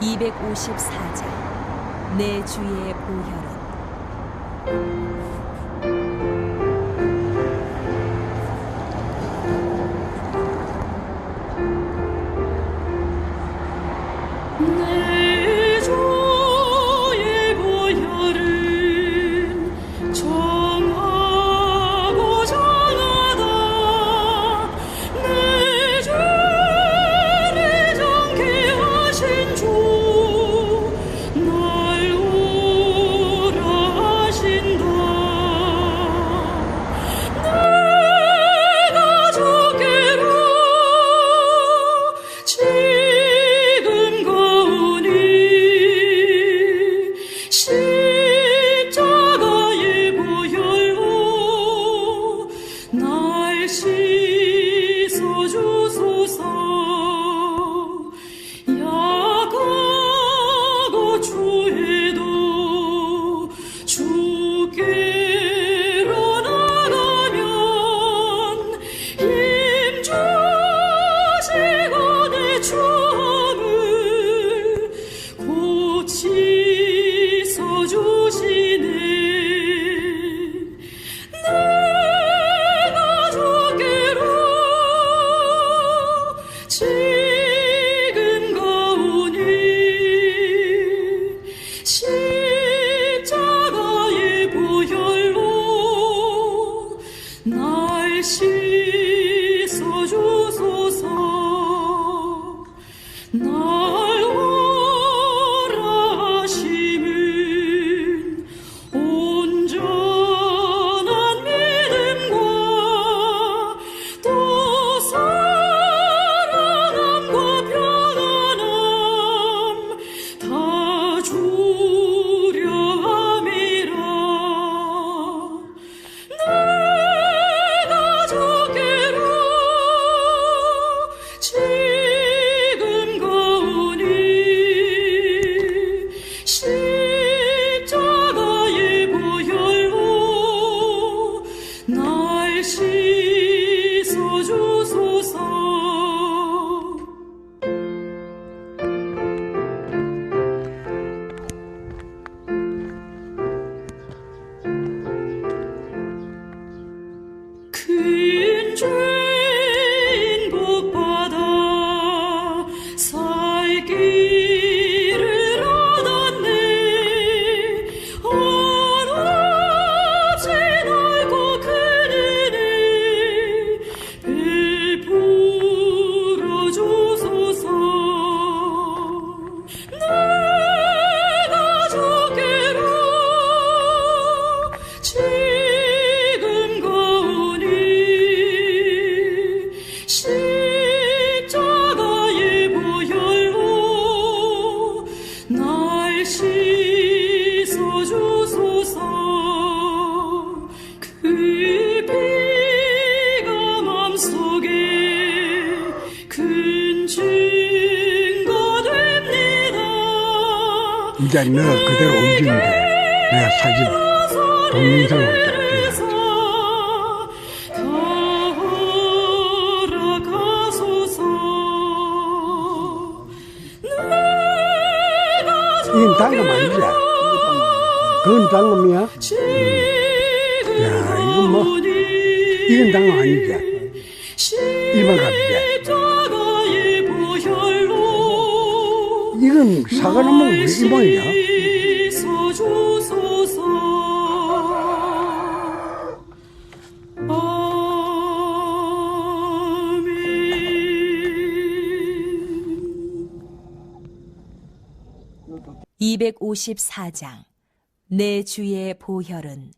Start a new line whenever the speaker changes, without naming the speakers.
254장 내 주의 보혈은?
see
이제 너 그대로 움직이면 돼. 내가 사진, 동영상을 올게. 이건 단검 아니지? 그건 단검이야? 음. 야, 이건 뭐, 이건 단검 아니지? 일반 갑이지? 그럼 사과나무
이모이냐?
(254장) 내 주의 보혈은